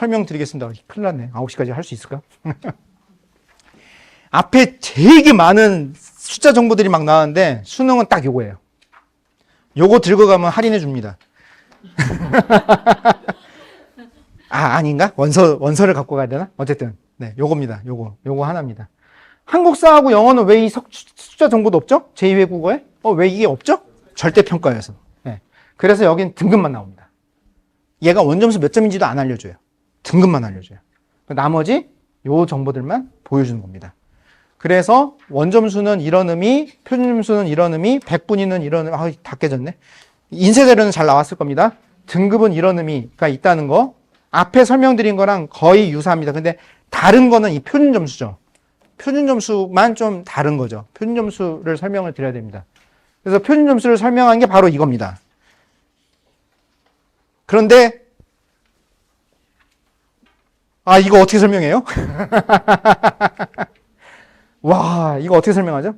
설명드리겠습니다. 큰일 났네. 9시까지 할 수 있을까? 앞에 되게 많은 숫자 정보들이 막 나왔는데 수능은 딱 요거예요. 요거 들고 가면 할인해 줍니다. 아, 아닌가? 원서, 원서를 갖고 가야 되나? 어쨌든. 네, 요겁니다. 요거. 요거 하나입니다. 한국사하고 영어는 왜 이 숫자 정보도 없죠? 제2외국어에? 어, 왜 이게 없죠? 절대평가여서. 네. 그래서 여긴 등급만 나옵니다. 얘가 원점수 몇 점인지도 안 알려줘요. 등급만 알려줘요. 나머지 요 정보들만 보여주는 겁니다. 그래서 원점수는 이런 의미, 표준점수는 이런 의미, 백분위는 이런 의미, 아, 다 깨졌네. 인쇄자료는 잘 나왔을 겁니다. 등급은 이런 의미가 있다는 거. 앞에 설명드린 거랑 거의 유사합니다. 근데 다른 거는 이 표준점수죠. 표준점수만 좀 다른 거죠. 표준점수를 설명을 드려야 됩니다. 그래서 표준점수를 설명한 게 바로 이겁니다. 그런데 아 이거 어떻게 설명해요? 와 이거 어떻게 설명하죠?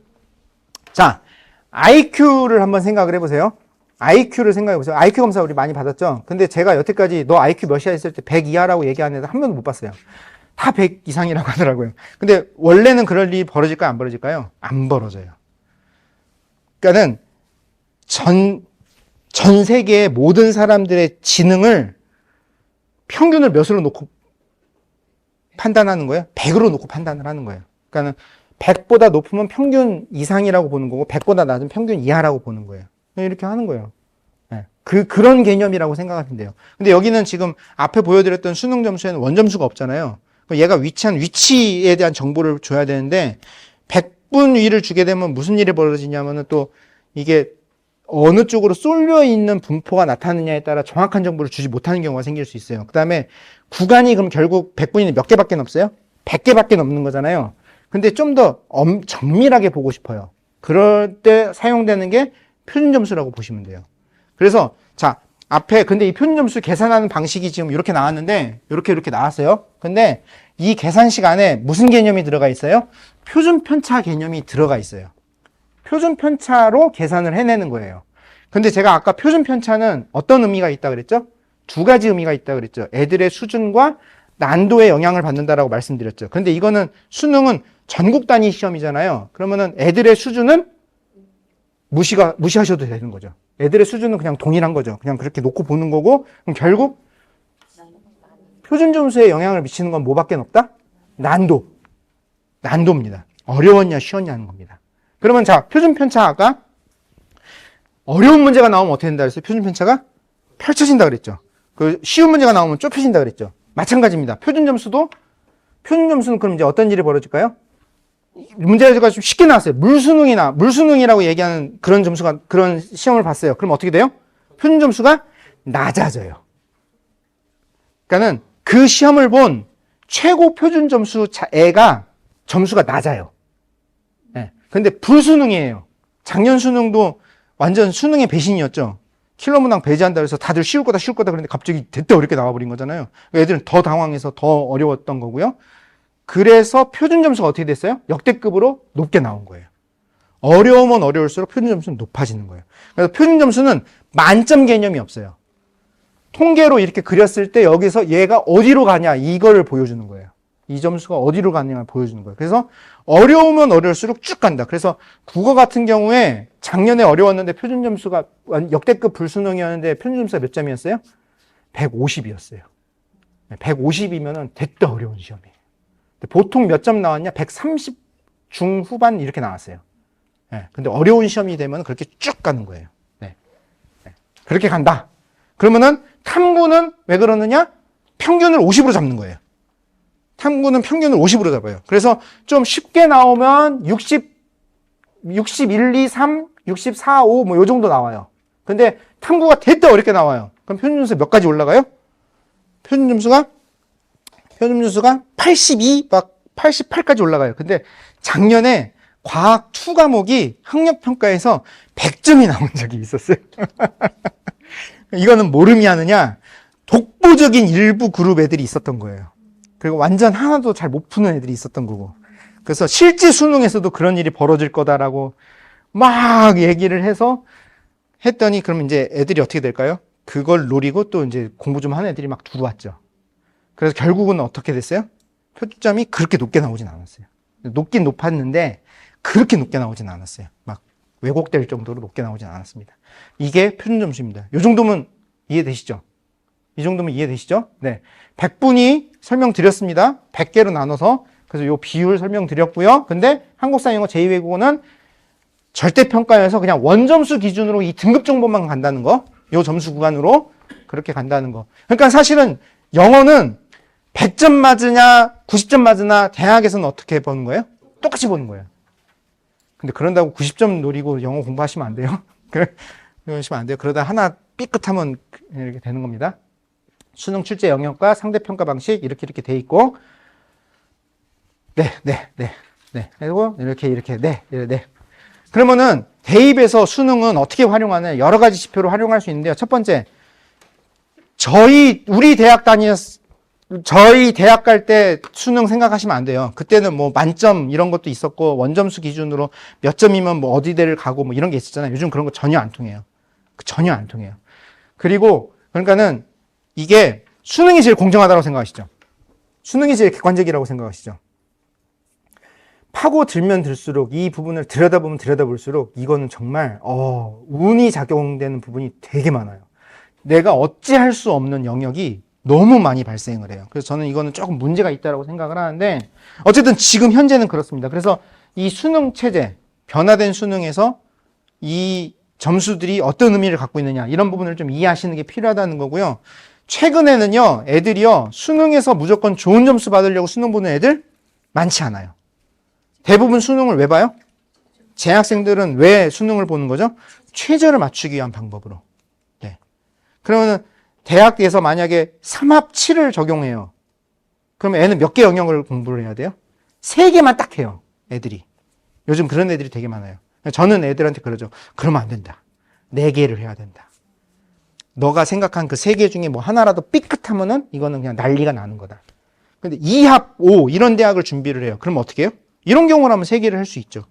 자 IQ를 한번 생각을 해보세요. IQ를 생각해 보세요. IQ 검사 우리 많이 받았죠? 근데 제가 여태까지 너 IQ 몇이야 했을 때 100 이하라고 얘기하는 애들 한 명도 못 봤어요. 다 100 이상이라고 하더라고요. 근데 원래는 그럴 일이 벌어질까요? 안 벌어질까요? 안 벌어져요. 그러니까는 전, 전 세계의 모든 사람들의 지능을 평균을 몇으로 놓고 판단하는 거예요? 100으로 놓고 판단을 하는 거예요. 그러니까는 100보다 높으면 평균 이상이라고 보는 거고 100보다 낮은 평균 이하라고 보는 거예요. 이렇게 하는 거예요. 네. 그, 그런 개념이라고 생각하면 돼요. 근데 여기는 지금 앞에 보여드렸던 수능 점수에는 원점수가 없잖아요. 얘가 위치한 위치에 대한 정보를 줘야 되는데 100분 위를 주게 되면 무슨 일이 벌어지냐면은 또 이게 어느 쪽으로 쏠려 있는 분포가 나타나느냐에 따라 정확한 정보를 주지 못하는 경우가 생길 수 있어요. 그 다음에 구간이 그럼 결국 100분이 몇 개밖에 없어요? 100개밖에 넘는 거잖아요. 근데 좀 더 정밀하게 보고 싶어요. 그럴 때 사용되는 게 표준 점수라고 보시면 돼요. 그래서 자 앞에 근데 이 표준 점수 계산하는 방식이 지금 이렇게 나왔는데 이렇게 이렇게 나왔어요. 근데 이 계산식 안에 무슨 개념이 들어가 있어요? 표준 편차 개념이 들어가 있어요. 표준 편차로 계산을 해내는 거예요. 근데 제가 아까 표준 편차는 어떤 의미가 있다 그랬죠? 두 가지 의미가 있다 그랬죠. 애들의 수준과 난도에 영향을 받는다라고 말씀드렸죠. 근데 이거는 수능은 전국 단위 시험이잖아요. 그러면은 애들의 수준은 무시가 무시하셔도 되는 거죠. 애들의 수준은 그냥 동일한 거죠. 그냥 그렇게 놓고 보는 거고 그럼 결국 표준 점수에 영향을 미치는 건 뭐밖에 없다? 난도. 난도입니다. 어려웠냐 쉬웠냐 하는 겁니다. 그러면 자, 표준 편차가 어려운 문제가 나오면 어떻게 된다 그랬어요? 표준 편차가 펼쳐진다 그랬죠. 그 쉬운 문제가 나오면 좁혀진다 그랬죠. 마찬가지입니다. 표준 점수도 표준 점수는 그럼 이제 어떤 일이 벌어질까요? 문제가 좀 쉽게 나왔어요. 물수능이나 물수능이라고 얘기하는 그런 점수가 그런 시험을 봤어요. 그럼 어떻게 돼요? 표준 점수가 낮아져요. 그러니까는 그 시험을 본 최고 표준 점수 애가 점수가 낮아요. 네. 근데 불수능이에요. 작년 수능도 완전 수능의 배신이었죠. 킬러 문항 배제한다 그래서 다들 쉬울 거다 쉬울 거다 그런데 갑자기 됐다 어렵게 나와버린 거잖아요. 애들은 더 당황해서 더 어려웠던 거고요. 그래서 표준 점수가 어떻게 됐어요? 역대급으로 높게 나온 거예요. 어려우면 어려울수록 표준 점수는 높아지는 거예요. 그래서 표준 점수는 만점 개념이 없어요. 통계로 이렇게 그렸을 때 여기서 얘가 어디로 가냐 이거를 보여주는 거예요. 이 점수가 어디로 가냐를 보여주는 거예요. 그래서 어려우면 어려울수록 쭉 간다. 그래서 국어 같은 경우에 작년에 어려웠는데 표준 점수가 역대급 불수능이었는데 표준 점수가 몇 점이었어요? 150이었어요. 150이면은 됐다 어려운 시험이에요. 보통 몇 점 나왔냐? 130 중후반 이렇게 나왔어요. 네, 근데 어려운 시험이 되면 그렇게 쭉 가는 거예요. 네. 네. 그렇게 간다. 그러면은 탐구는 왜 그러느냐? 평균을 50으로 잡는 거예요. 탐구는 평균을 50으로 잡아요. 그래서 좀 쉽게 나오면 60, 61, 2, 3, 64, 5, 뭐 요 정도 나와요. 근데 탐구가 됐다 어렵게 나와요. 그럼 표준 점수 몇 가지 올라가요? 표준 점수가 표준 점수가 82, 막 88까지 올라가요. 근데 작년에 과학 2 과목이 학력 평가에서 100점이 나온 적이 있었어요. 이거는 뭘 의미하느냐? 독보적인 일부 그룹 애들이 있었던 거예요. 그리고 완전 하나도 잘 못 푸는 애들이 있었던 거고. 그래서 실제 수능에서도 그런 일이 벌어질 거다라고 막 얘기를 해서 했더니 그럼 이제 애들이 어떻게 될까요? 그걸 노리고 또 이제 공부 좀 하는 애들이 막 들어왔죠. 그래서 결국은 어떻게 됐어요? 표준점이 그렇게 높게 나오진 않았어요. 높긴 높았는데 그렇게 높게 나오진 않았어요. 막 왜곡될 정도로 높게 나오진 않았습니다. 이게 표준 점수입니다. 이 정도면 이해되시죠? 이 정도면 이해되시죠? 네. 100분이 설명드렸습니다. 100개로 나눠서. 그래서 요 비율 설명드렸고요. 근데 한국사 영어 제2외국어는 절대평가에서 그냥 원점수 기준으로 이 등급 정보만 간다는 거. 요 점수 구간으로 그렇게 간다는 거. 그러니까 사실은 영어는 100점 맞으냐, 90점 맞으나 대학에서는 어떻게 보는 거예요? 똑같이 보는 거예요. 근데 그런다고 90점 노리고 영어 공부하시면 안 돼요. 그러시면 안 돼요. 그러다 하나 삐끗하면 이렇게 되는 겁니다. 수능 출제 영역과 상대 평가 방식 이렇게 이렇게 돼 있고 네, 네, 네. 네. 그리고 이렇게 이렇게 네, 네, 네. 그러면은 대입에서 수능은 어떻게 활용하는 여러 가지 지표로 활용할 수 있는데요. 첫 번째 저희 우리 대학 다녔 저희 대학 갈 때 수능 생각하시면 안 돼요. 그때는 뭐 만점 이런 것도 있었고 원점수 기준으로 몇 점이면 뭐 어디대를 가고 뭐 이런 게 있었잖아요. 요즘 그런 거 전혀 안 통해요. 전혀 안 통해요. 그리고 그러니까는 이게 수능이 제일 공정하다고 생각하시죠. 수능이 제일 객관적이라고 생각하시죠. 파고 들면 들수록 이 부분을 들여다보면 들여다볼수록 이거는 정말 어, 운이 작용되는 부분이 되게 많아요. 내가 어찌할 수 없는 영역이 너무 많이 발생을 해요. 그래서 저는 이거는 조금 문제가 있다고 생각을 하는데 어쨌든 지금 현재는 그렇습니다. 그래서 이 수능 체제, 변화된 수능에서 이 점수들이 어떤 의미를 갖고 있느냐 이런 부분을 좀 이해하시는 게 필요하다는 거고요. 최근에는요, 애들이요, 수능에서 무조건 좋은 점수 받으려고 수능 보는 애들 많지 않아요. 대부분 수능을 왜 봐요? 재학생들은 왜 수능을 보는 거죠? 최저를 맞추기 위한 방법으로. 네. 그러면 대학에서 만약에 3합 7을 적용해요. 그럼 애는 몇 개 영역을 공부를 해야 돼요? 세 개만 딱 해요. 애들이. 요즘 그런 애들이 되게 많아요. 저는 애들한테 그러죠. 그러면 안 된다. 네 개를 해야 된다. 너가 생각한 그 세 개 중에 뭐 하나라도 삐끗하면은 이거는 그냥 난리가 나는 거다. 근데 2합 5 이런 대학을 준비를 해요. 그럼 어떻게 해요? 이런 경우라면 세 개를 할 수 있죠.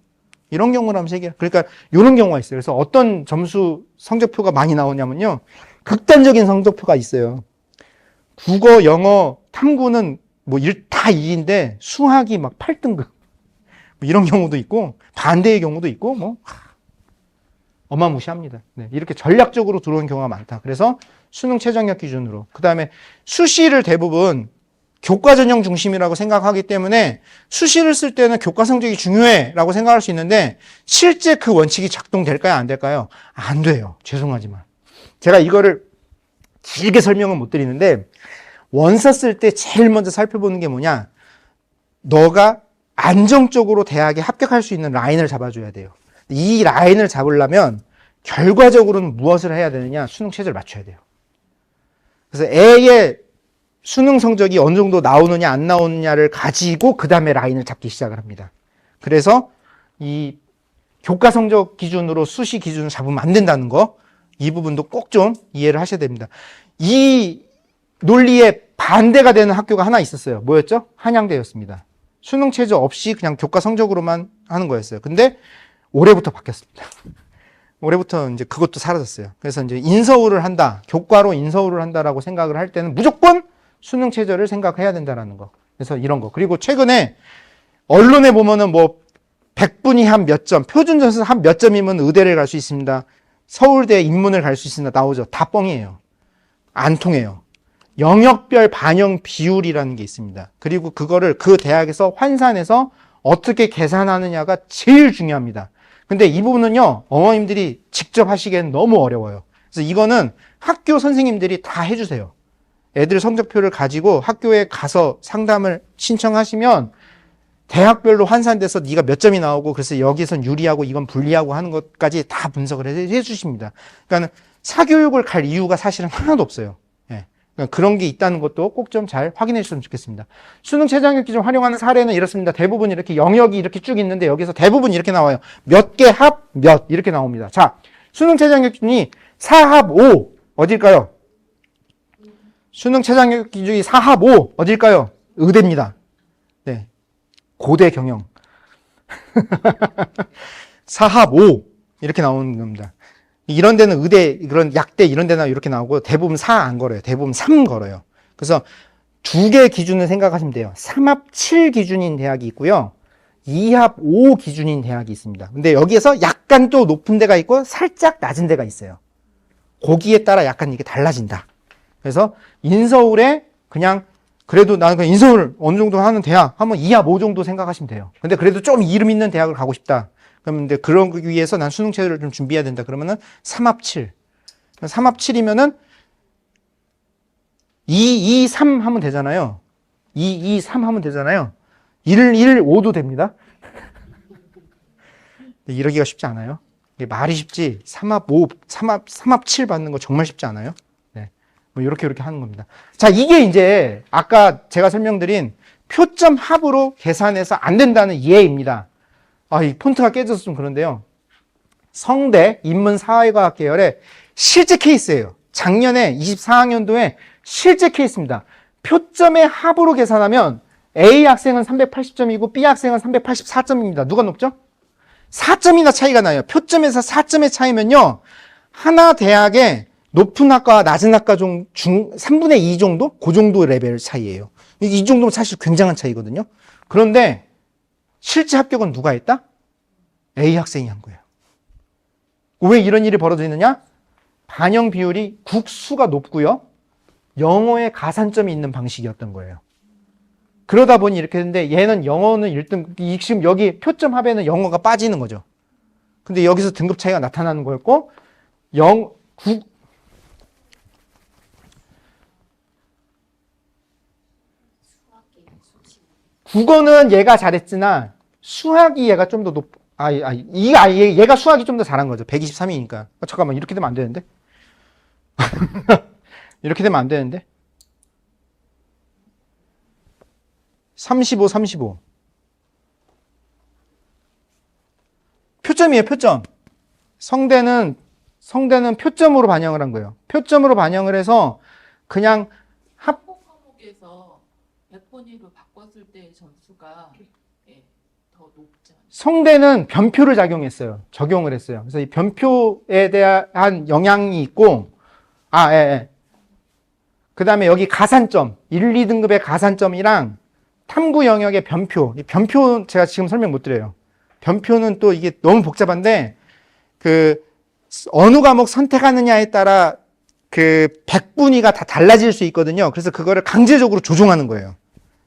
이런 경우라면 세 개. 그러니까 이런 경우가 있어요. 그래서 어떤 점수 성적표가 많이 나오냐면요. 극단적인 성적표가 있어요. 국어, 영어, 탐구는 뭐 다 2인데 수학이 막 8등급. 뭐 이런 경우도 있고 반대의 경우도 있고 뭐 어마무시합니다. 네, 이렇게 전략적으로 들어온 경우가 많다. 그래서 수능 최저학력 기준으로 그 다음에 수시를 대부분 교과 전형 중심이라고 생각하기 때문에 수시를 쓸 때는 교과 성적이 중요해라고 생각할 수 있는데 실제 그 원칙이 작동될까요? 안 될까요? 안 돼요. 죄송하지만 제가 이거를 길게 설명은 못 드리는데 원서 쓸 때 제일 먼저 살펴보는 게 뭐냐? 너가 안정적으로 대학에 합격할 수 있는 라인을 잡아줘야 돼요. 이 라인을 잡으려면 결과적으로는 무엇을 해야 되느냐? 수능 체제를 맞춰야 돼요. 그래서 A의 수능 성적이 어느 정도 나오느냐 안 나오느냐를 가지고 그 다음에 라인을 잡기 시작을 합니다. 그래서 이 교과 성적 기준으로 수시 기준을 잡으면 안 된다는 거, 이 부분도 꼭 좀 이해를 하셔야 됩니다. 이 논리에 반대가 되는 학교가 하나 있었어요. 뭐였죠? 한양대였습니다. 수능 체제 없이 그냥 교과 성적으로만 하는 거였어요. 근데 올해부터 바뀌었습니다. 올해부터 이제 그것도 사라졌어요. 그래서 이제 인서울을 한다, 교과로 인서울을 한다라고 생각을 할 때는 무조건 수능 체제를 생각해야 된다라는 거. 그래서 이런 거. 그리고 최근에 언론에 보면은 뭐 100분이 한 몇 점, 표준 점수 한 몇 점이면 의대를 갈 수 있습니다. 서울대 입문을 갈 수 있습니다. 나오죠. 다 뻥이에요. 안 통해요. 영역별 반영 비율이라는 게 있습니다. 그리고 그거를 그 대학에서 환산해서 어떻게 계산하느냐가 제일 중요합니다. 근데 이 부분은요, 어머님들이 직접 하시기엔 너무 어려워요. 그래서 이거는 학교 선생님들이 다 해주세요. 애들 성적표를 가지고 학교에 가서 상담을 신청하시면 대학별로 환산돼서 네가 몇 점이 나오고 그래서 여기선 유리하고 이건 불리하고 하는 것까지 다 분석을 해 주십니다. 그러니까 사교육을 갈 이유가 사실은 하나도 없어요. 예. 그러니까 그런 게 있다는 것도 꼭 좀 잘 확인해 주셨으면 좋겠습니다. 수능 최저학력 기준 활용하는 사례는 이렇습니다. 대부분 이렇게 영역이 이렇게 쭉 있는데 여기서 대부분 이렇게 나와요. 몇 개 합 몇 이렇게 나옵니다. 자, 수능 최저학력 기준이 4합 5 어딜까요? 수능 최저학력 기준이 4합 5 어딜까요? 의대입니다. 네. 고대 경영. 4합 5 이렇게 나오는 겁니다. 이런 데는 의대, 그런 약대 이런 데나 이렇게 나오고 대부분 4 안 걸어요. 대부분 3 걸어요. 그래서 두 개 기준을 생각하시면 돼요. 3합 7 기준인 대학이 있고요. 2합 5 기준인 대학이 있습니다. 근데 여기에서 약간 또 높은 데가 있고 살짝 낮은 데가 있어요. 거기에 따라 약간 이게 달라진다. 그래서 인서울에 그냥 그래도 나는 그냥 인서울 어느 정도 하는 대학 한번 2합 5 정도 생각하시면 돼요. 근데 그래도 좀 이름 있는 대학을 가고 싶다. 근데 그런 거 위해서 난 수능 체제를 좀 준비해야 된다. 그러면은 3합 7. 3합 7이면은 2, 2, 3 하면 되잖아요. 2, 2, 3 하면 되잖아요. 1, 1, 5도 됩니다. 이러기가 쉽지 않아요. 말이 쉽지 3합 5, 3합, 3합 7 받는 거 정말 쉽지 않아요. 네. 뭐 이렇게 이렇게 하는 겁니다. 자, 이게 이제 아까 제가 설명드린 표점 합으로 계산해서 안 된다는 이해입니다. 아, 이 폰트가 깨져서 좀 그런데요. 성대 인문사회과학 계열의 실제 케이스예요. 작년에 24학년도에 실제 케이스입니다. 표점의 합으로 계산하면 A 학생은 380점이고 B 학생은 384점입니다. 누가 높죠? 4점이나 차이가 나요. 표점에서 4점의 차이면요. 하나 대학의 높은 학과와 낮은 학과 중, 중 3분의 2 정도? 그 정도 레벨 차이예요. 이- 이 정도면 사실 굉장한 차이거든요. 그런데 실제 합격은 누가 했다? A 학생이 한 거예요. 왜 이런 일이 벌어지느냐? 반영 비율이 국수가 높고요. 영어에 가산점이 있는 방식이었던 거예요. 그러다 보니 이렇게 됐는데 얘는 영어는 1등, 이 지금 여기 표점 합에는 영어가 빠지는 거죠. 근데 여기서 등급 차이가 나타나는 거였고, 영, 국, 국어는 얘가 잘했으나 수학이 얘가 좀 더 높, 아, 아, 이, 아, 얘, 얘가 수학이 좀 더 잘한 거죠. 123이니까. 아, 잠깐만, 이렇게 되면 안 되는데? 이렇게 되면 안 되는데? 35, 35. 표점이에요, 표점. 성대는, 성대는 표점으로 반영을 한 거예요. 표점으로 반영을 해서 그냥 합, 100번위로 바꿨을 때의 점수가 예, 더 높지 않아요. 성대는 변표를 작용했어요. 적용을 했어요. 그래서 이 변표에 대한 영향이 있고, 아, 예, 예. 그 다음에 여기 가산점, 1, 2등급의 가산점이랑 탐구 영역의 변표. 이 변표 제가 지금 설명 못 드려요. 변표는 또 이게 너무 복잡한데, 그, 어느 과목 선택하느냐에 따라 그 백분위가 다 달라질 수 있거든요. 그래서 그거를 강제적으로 조종하는 거예요.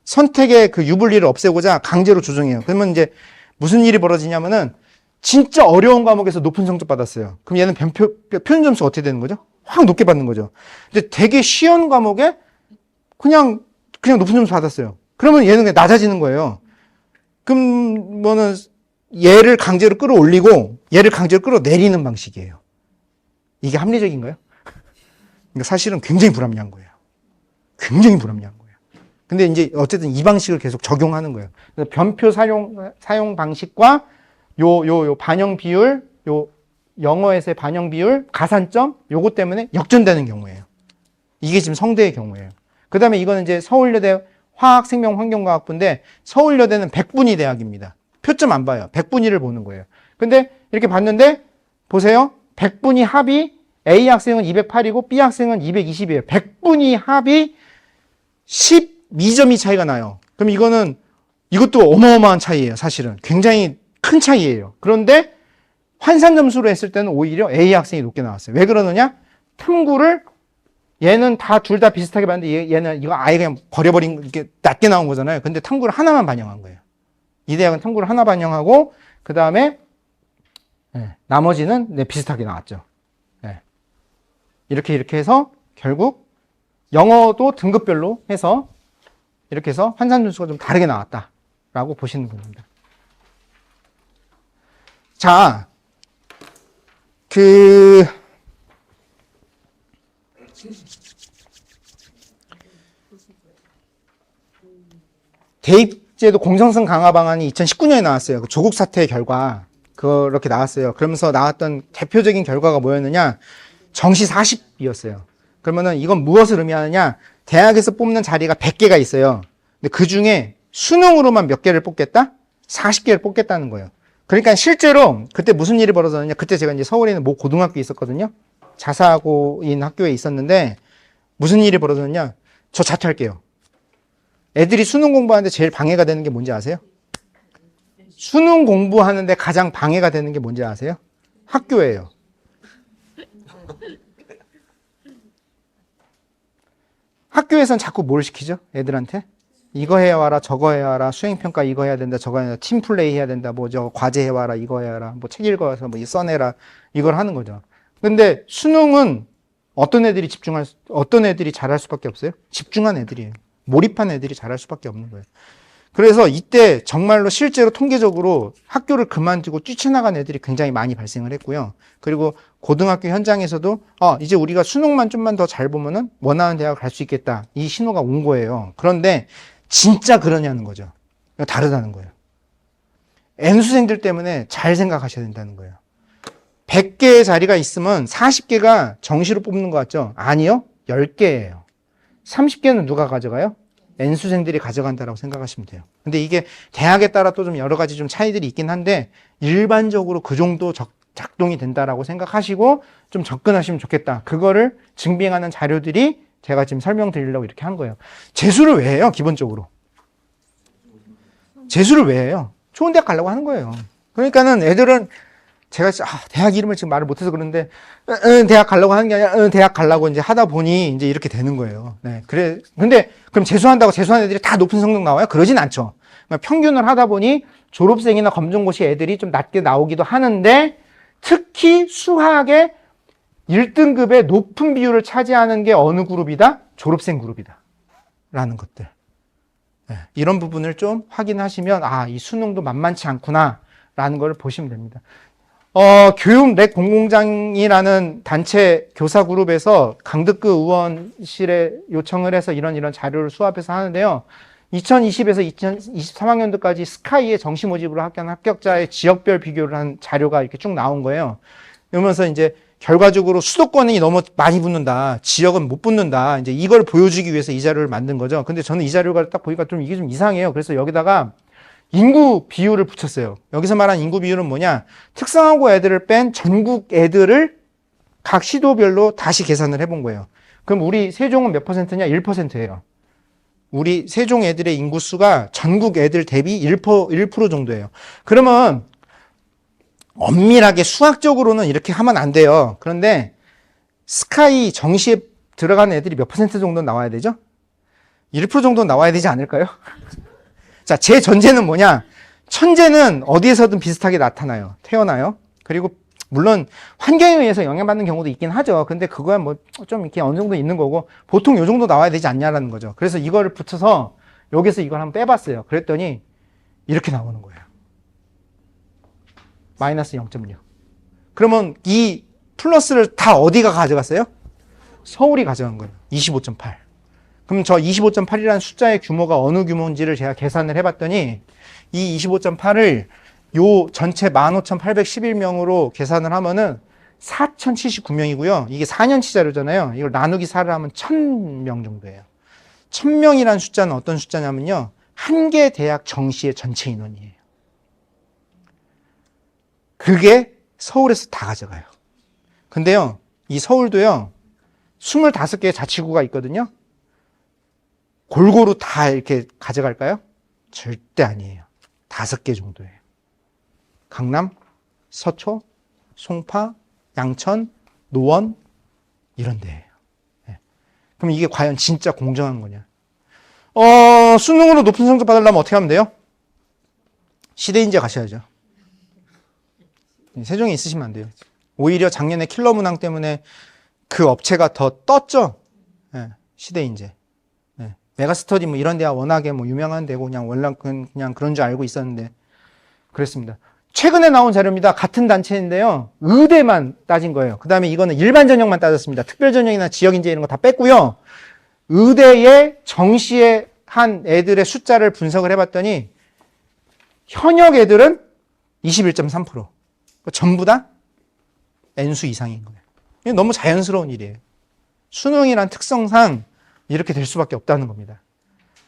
선택의 그 유불리를 없애고자 강제로 조정해요. 그러면 이제 무슨 일이 벌어지냐면은 진짜 어려운 과목에서 높은 성적 받았어요. 그럼 얘는 변표, 표준 점수가 어떻게 되는 거죠? 확 높게 받는 거죠. 근데 되게 쉬운 과목에 그냥, 그냥 높은 점수 받았어요. 그러면 얘는 그냥 낮아지는 거예요. 그럼 뭐는 얘를 강제로 끌어올리고 얘를 강제로 끌어내리는 방식이에요. 이게 합리적인가요? 그러니까 사실은 굉장히 불합리한 거예요. 굉장히 불합리한. 근데 이제 어쨌든 이 방식을 계속 적용하는 거예요. 그래서 변표 사용, 사용 방식과 요, 요, 요 반영 비율, 요 영어에서의 반영 비율, 가산점, 요거 때문에 역전되는 경우예요. 이게 지금 성대의 경우예요. 그 다음에 이거는 이제 서울여대 화학생명환경과학부인데 서울여대는 백분위 대학입니다. 표점 안 봐요. 백분위를 보는 거예요. 근데 이렇게 봤는데 보세요. 백분위 합이 A 학생은 208이고 B 학생은 220이에요. 백분위 합이 12점이 차이가 나요. 그럼 이거는 이것도 어마어마한 차이예요. 사실은 굉장히 큰 차이예요. 그런데 환산 점수로 했을 때는 오히려 A 학생이 높게 나왔어요. 왜 그러느냐? 탐구를 얘는 다 둘 다 비슷하게 봤는데 얘, 얘는 이거 아예 그냥 버려버린 이렇게 낮게 나온 거잖아요. 근데 탐구를 하나만 반영한 거예요. 이 대학은 탐구를 하나 반영하고 그 다음에 나머지는 네, 비슷하게 나왔죠. 예. 이렇게 이렇게 해서 결국 영어도 등급별로 해서 이렇게 해서 환산 점수가 좀 다르게 나왔다라고 보시는 겁니다. 자, 그 대입제도 공정성 강화 방안이 2019년에 나왔어요. 그 조국 사태 결과 그렇게 나왔어요. 그러면서 나왔던 대표적인 결과가 뭐였느냐? 정시 40이었어요. 그러면은 이건 무엇을 의미하느냐? 대학에서 뽑는 자리가 100개가 있어요. 근데 그 중에 수능으로만 몇 개를 뽑겠다? 40개를 뽑겠다는 거예요. 그러니까 실제로 그때 무슨 일이 벌어졌느냐? 그때 제가 이제 서울에 있는 모 고등학교에 있었거든요. 자사고인 학교에 있었는데 무슨 일이 벌어졌느냐? 저 자퇴할게요. 애들이 수능 공부하는데 제일 방해가 되는 게 뭔지 아세요? 수능 공부하는데 가장 방해가 되는 게 뭔지 아세요? 학교예요. 학교에선 자꾸 뭘 시키죠? 애들한테? 이거 해야 와라, 저거 해야 와라, 수행평가 이거 해야 된다, 저거 해야 된다, 팀플레이 해야 된다, 뭐 저 과제 해와라, 이거 해야 와라, 뭐 책 읽어와서 뭐 써내라, 이걸 하는 거죠. 근데 수능은 어떤 애들이 집중할, 수- 어떤 애들이 잘할 수밖에 없어요? 집중한 애들이에요. 몰입한 애들이 잘할 수밖에 없는 거예요. 그래서 이때 정말로 실제로 통계적으로 학교를 그만두고 뛰쳐나간 애들이 굉장히 많이 발생을 했고요. 그리고 고등학교 현장에서도 어, 이제 우리가 수능만 좀만 더 잘 보면은 원하는 대학 갈 수 있겠다. 이 신호가 온 거예요. 그런데 진짜 그러냐는 거죠. 다르다는 거예요. N수생들 때문에 잘 생각하셔야 된다는 거예요. 100개의 자리가 있으면 40개가 정시로 뽑는 것 같죠? 아니요. 10개예요. 30개는 누가 가져가요? N수생들이 가져간다라고 생각하시면 돼요. 근데 이게 대학에 따라 또 좀 여러 가지 좀 차이들이 있긴 한데 일반적으로 그 정도 적- 작동이 된다라고 생각하시고 좀 접근하시면 좋겠다. 그거를 증빙하는 자료들이 제가 지금 설명드리려고 이렇게 한 거예요. 재수를 왜 해요? 기본적으로. 재수를 왜 해요? 좋은 대학 가려고 하는 거예요. 그러니까는 애들은 제가 아, 대학 이름을 지금 말을 못해서 그러는데 어, 어, 대학 가려고 하는 게 아니라 어, 대학 가려고 이제 하다 보니 이제 이렇게 되는 거예요. 네, 그래. 근데 그럼 재수한다고 재수한 애들이 다 높은 성적 나와요? 그러진 않죠. 그러니까 평균을 하다 보니 졸업생이나 검정고시 애들이 좀 낮게 나오기도 하는데 특히 수학의 1등급의 높은 비율을 차지하는 게 어느 그룹이다? 졸업생 그룹이다. 라는 것들. 네, 이런 부분을 좀 확인하시면 아, 이 수능도 만만치 않구나. 라는 걸 보시면 됩니다. 어, 교육 렉 공공장이라는 단체 교사 그룹에서 강덕구 의원실에 요청을 해서 이런 이런 자료를 수합해서 하는데요. 2020에서 2023학년도까지 스카이의 정시 모집으로 합격한 합격자의 지역별 비교를 한 자료가 이렇게 쭉 나온 거예요. 그러면서 이제 결과적으로 수도권이 너무 많이 붙는다. 지역은 못 붙는다. 이제 이걸 보여주기 위해서 이 자료를 만든 거죠. 근데 저는 이 자료가 딱 보니까 좀 이게 좀 이상해요. 그래서 여기다가 인구 비율을 붙였어요. 여기서 말한 인구 비율은 뭐냐? 특성화고 애들을 뺀 전국 애들을 각 시도별로 다시 계산을 해본 거예요. 그럼 우리 세종은 몇 퍼센트냐? 1%예요. 우리 세종 애들의 인구수가 전국 애들 대비 1%, 1% 정도예요. 그러면 엄밀하게 수학적으로는 이렇게 하면 안 돼요. 그런데 스카이 정시에 들어가는 애들이 몇 퍼센트 정도 나와야 되죠? 1% 정도 나와야 되지 않을까요? 자, 제 전제는 뭐냐? 천재는 어디에서든 비슷하게 나타나요. 태어나요. 그리고 물론 환경에 의해서 영향받는 경우도 있긴 하죠. 근데 그거야 뭐 좀 이렇게 어느 정도 있는 거고 보통 요 정도 나와야 되지 않냐라는 거죠. 그래서 이거를 붙여서 여기서 이걸 한번 빼봤어요. 그랬더니 이렇게 나오는 거예요. 마이너스 0.6. 그러면 이 플러스를 다 어디가 가져갔어요? 서울이 가져간 거예요. 25.8. 그럼 저 25.8이라는 숫자의 규모가 어느 규모인지를 제가 계산을 해봤더니 이 25.8을 요 전체 15,811명으로 계산을 하면은 4,079명이고요. 이게 4년치 자료잖아요. 이걸 나누기 4를 하면 1,000명 정도예요. 1,000명이라는 숫자는 어떤 숫자냐면요. 한 개 대학 정시의 전체 인원이에요. 그게 서울에서 다 가져가요. 근데요, 이 서울도요, 25개의 자치구가 있거든요. 골고루 다 이렇게 가져갈까요? 절대 아니에요. 다섯 개 정도예요. 강남, 서초, 송파, 양천, 노원, 이런 데예요. 예. 그럼 이게 과연 진짜 공정한 거냐? 어, 수능으로 높은 성적 받으려면 어떻게 하면 돼요? 시대인재 가셔야죠. 세종에 있으시면 안 돼요. 오히려 작년에 킬러 문항 때문에 그 업체가 더 떴죠. 예, 시대인재. 예, 메가스터디 뭐 이런 데가 워낙에 뭐 유명한 데고 그냥 원래 그냥, 그런 줄 알고 있었는데 그랬습니다. 최근에 나온 자료입니다. 같은 단체인데요. 의대만 따진 거예요. 그 다음에 이거는 일반 전형만 따졌습니다. 특별 전형이나 지역 인재 이런 거 다 뺐고요. 의대의 정시에 한 애들의 숫자를 분석을 해봤더니 현역 애들은 21.3%. 전부 다 N수 이상인 거예요. 너무 자연스러운 일이에요. 수능이란 특성상 이렇게 될 수밖에 없다는 겁니다.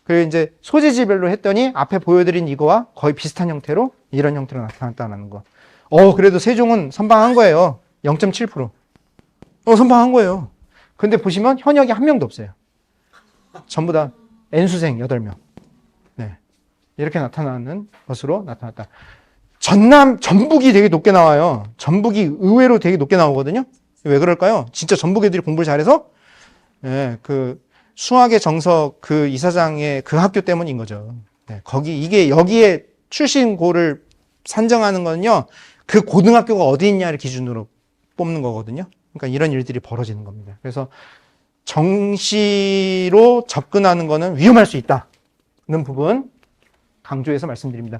그리고 이제 소재지별로 했더니 앞에 보여드린 이거와 거의 비슷한 형태로 이런 형태로 나타났다는 거. 어, 그래도 세종은 선방한 거예요. 0.7%. 어, 선방한 거예요. 근데 보시면 현역이 한 명도 없어요. 전부 다 N수생 8명. 이렇게 나타나는 것으로 나타났다. 전남, 전북이 되게 높게 나와요. 전북이 의외로 되게 높게 나오거든요. 왜 그럴까요? 진짜 전북 애들이 공부를 잘해서, 예, 그, 수학의 정석 그 이사장의 그 학교 때문인 거죠. 네, 거기, 이게 여기에 출신고를 산정하는 거는요, 그 고등학교가 어디 있냐를 기준으로 뽑는 거거든요. 그러니까 이런 일들이 벌어지는 겁니다. 그래서 정시로 접근하는 거는 위험할 수 있다는 부분 강조해서 말씀드립니다.